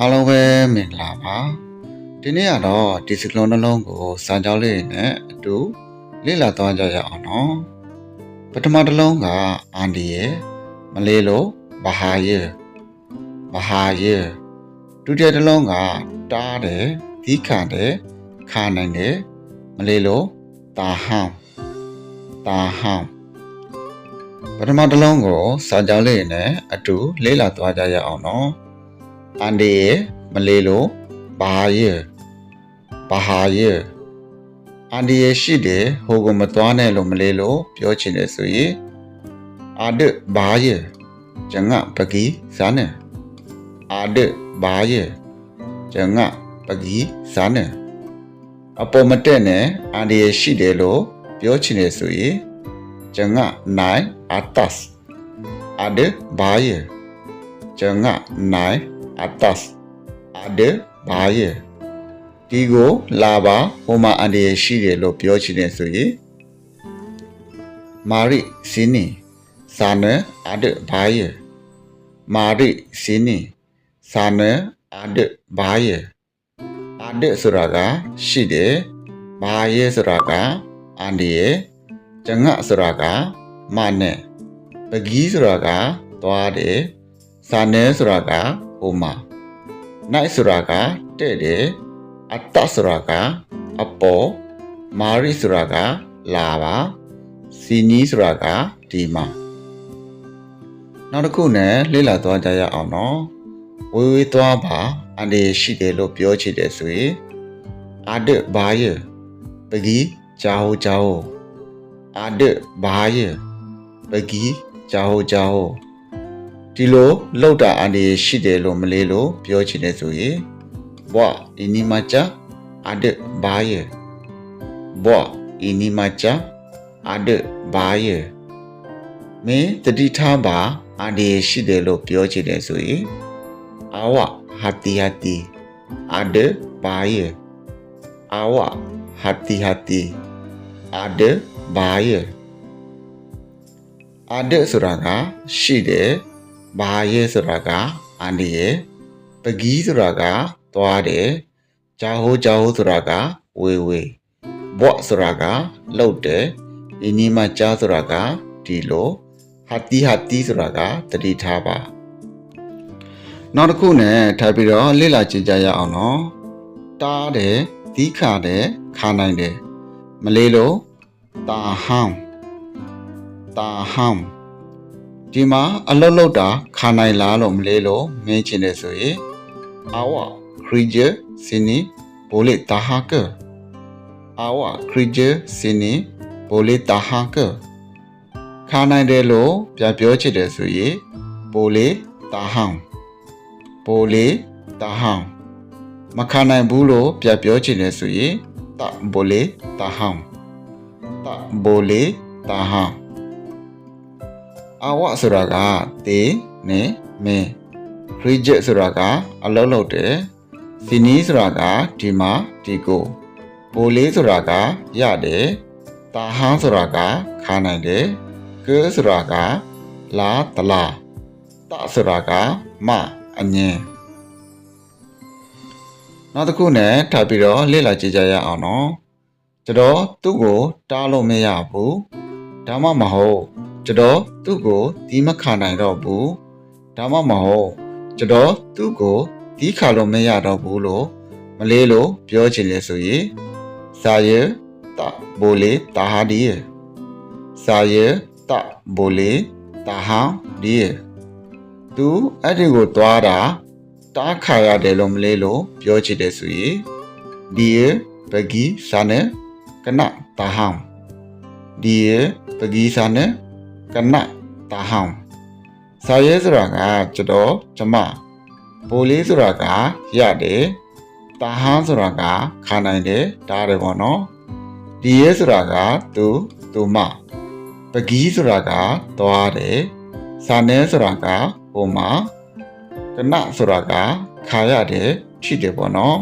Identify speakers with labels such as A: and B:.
A: အားလုံးပဲမင်္ဂလာပါဒီနေ့ကတော့ဒီစကလုံးနှလုံးကိုစာကြောင်းလေးနဲ့အတူလေ့လာသွားကြရအောင်နော်ပထမတစ်လုံးကအန်ဒီရဲ့မလေးလို့ဘဟာရဲ့ဘဟာရဲ့ဒုတိယတစ်လုံးကတားတယ်ဒီခံတယ်ခါနိုင်တယ်မလေးလို့တာဟမ်တာဟမ်ပထမတစ်လုံးကိုစာကြောင်းလေးနဲ့အတူလေ့လာသွားကြရအောင်နော် အန်ဒီရဲ့မလေးလို့ဘာရဲ့ဘာဟာရဲ့အန်ဒီရဲ့ရှိတယ်ဟိုကမသွားနဲ့လို့မလေးလို့ပြောချင်တယ်ဆိုရင်အာဒဘာရဲ့ကျငါပကီဇာနဲ့အာဒဘာရဲ့ကျငါပကီဇာနဲ့အပေါ်မတက်နဲ့အန်ဒီရဲ့ရှိတယ်လို့ပြောချင်တယ်ဆိုရင်ကျငါနိုင်အတတ်အာဒဘာရဲ့ကျငါနိုင် atas ada ဘာရဲ့ဒီကိုလာပါဟိုမှာအန်ဒီရရှိတယ်လို့ပြောချင်တယ်ဆိုရင်မာရိစင်းနီစာနအာဒဘာရဲ့မာရိစင်းနီစာနအာဒဘာရဲ့အာဒဆိုတာကရှိတယ်ဘာရဲ့ဆိုတာကအန်ဒီရဲ့ကျငတ်ဆိုတာကမနဲ့ပဂီးဆိုတာကသွားတယ်စာနဲဆိုတာက ဟိုမှာနိုင်ဆိုတာကတဲ့တယ်အတ္တဆိုတာကအပေါ်မာရိဆိုတာကလာပါစီနီးဆိုတာကဒီမှာနောက်တစ်ခုနဲ့လေ့လာသွားကြရအောင်နော်ဝေးဝေးသွားပါအန်ဒီရှိတယ်လို့ပြောချင်တယ်ဆိုရင်အာဒဘာယပဂီဂျာဟိုဂျာဟိုအာဒဘာယပဂီဂျာဟိုဂျာဟို ဒီလိုလောက်တာအန်ဒီရှိတယ်လို့မလေးလို့ပြောချင်တယ်ဆိုရင်ဘွာအင်းနီမချာအဒဘာယေဘွာအင်းနီမချာအဒဘာယေမင်းတတိထားပါအန်ဒီရှိတယ်လို့ပြောချင်တယ်ဆိုရင်အဝဟာတီဟာတီအဒဘာယေအဝဟာတီဟာတီအဒဘာယေအဒဆိုတာကရှိတယ် ဘာရဲဆိုတာကအန်ဒီရဲ့ပကီးဆိုတာကသွားတယ်ဂျာဟိုဂျာဟိုဆိုတာကဝေဝေဘော့ဆိုတာကလှုပ်တယ်အင်းနီမကြားဆိုတာကဒီလိုဟာတီဟာတီဆိုတာကတတိထားပါနောက်တစ်ခုနဲ့ထားပြီးတော့လေ့လာကြည့်ကြရအောင်နော်တားတယ်ဒီခါတယ်ခါနိုင်တယ်မလေးလို့တာဟမ်တာဟမ် ဒီမှာအလုတ်လုတ်တာခါနိုင်လားလို့မလေးလို့မင်းချင်တယ်ဆိုရင်အာဝခရီဂျာစင်းနီဘိုလေတာဟာကအာဝခရီဂျာစင်းနီဘိုလေတာဟာကခါနိုင်တယ်လို့ပြပြောချင်တယ်ဆိုရင်ဘိုလေတာဟောင်းဘိုလေတာဟောင်းမခါနိုင်ဘူးလို့ပြပြောချင်တယ်ဆိုရင်တဘိုလေတာဟောင်းတဘိုလေတာဟောင်း အဝဆိုတာကတေနဲ့မင်း reject ဆိုတာကအလုံးလုံးတယ်စီနီးဆိုတာကဒီမှာဒီကိုပိုလေးဆိုတာကရတယ်တာဟန်းဆိုတာကခါနိုင်တယ်ကဲဆိုတာကလာတလာတဆိုတာကမအငင်းနောက်တစ်ခုနဲ့ထားပြီးတော့လေ့လာကြည့်ကြရအောင်နော်ကျွန်တော်သူ့ကိုတားလို့မရဘူးဒါမှမဟုတ် ကျွန်တော်သူ့ကိုတီးမခါနိုင်တော့ဘူးဒါမှမဟုတ်ကျွန်တော်သူ့ကိုတီးခါလို့မရတော့ဘူးလို့မလေးလို့ပြောချင်လေဆိုရင်စာရတဘိုလေတာဟာဒီရစာရတဘိုလေတာဟာဒီရသူအဲ့ဒီကိုသွားတာတားခါရတယ်လို့မလေးလို့ပြောချင်တယ်ဆိုရင်ဒီရပဂီစာနဲ့ကနတာဟောင်းဒီရပဂီစာနဲ့ ကနတာဟောင်းစာရဲဆိုတာကကျွန်တော်ကျမပိုလေးဆိုတာကရတယ်တာဟန်းဆိုတာကခါနိုင်တယ်ဒါတယ်ပေါ့နော်ဒီရဲဆိုတာကသူသူမပကီးဆိုတာကသွားတယ်စာနဲဆိုတာကဟိုမှာကနဆိုတာကခါရတယ်ဖြစ်တယ်ပေါ့နော်